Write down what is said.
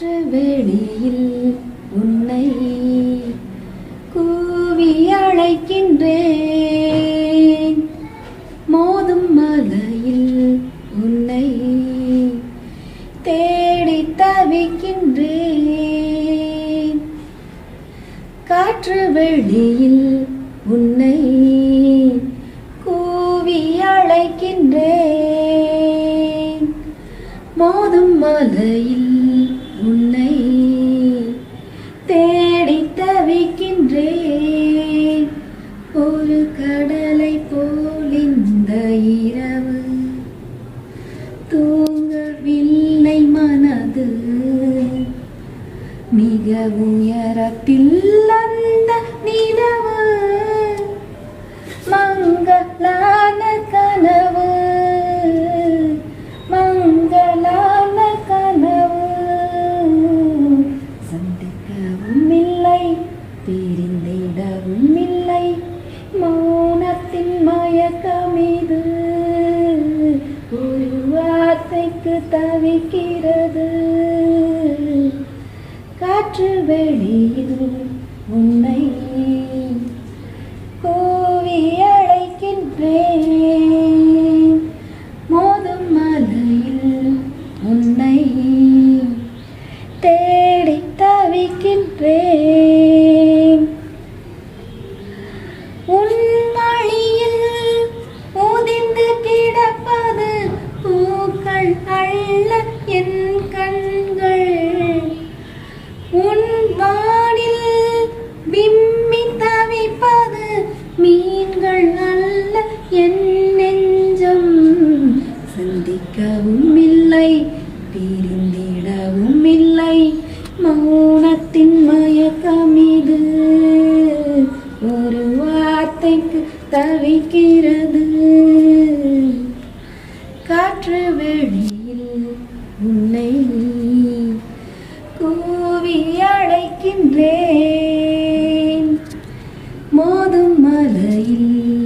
காற்று வெளியில் உன்னை கூவி அழைக்கின்றேன். மோதும் மலையில் உன்னை தேடி தவிக்கின்றேன். காற்று வெளியில் உன்னை கூவி அழைக்கின்றேன். மோதும் மலையில் உன்னை தேடி தவிக்கின்றேன். ஒரு கடலை போல் இந்த இரவு தூங்கவில்லை மனது. மிக உயரத்தில் அந்த நிலவு மங்களான கனவு. பிரிந்திடவும் இல்லை மௌனத்தின் மயக்கமிது ஒரு வார்த்தைக்கு தவிக்கிறது. காற்று வெளியில் உன்னை கோவி அழைக்கின்றேன். மோதும் மலையில் உன்னை தேடி தவிக்கின்றேன். மீன்கள் அல்ல என் நெஞ்சம் சந்திக்கவும் இல்லை பிரிந்திடவும் இல்லை மௌனத்தின் மயக்கம் இது ஒரு வார்த்தைக்கு தவிக்கிறது. காற்று வெளியில் உன்னை மோதும் மலையில்.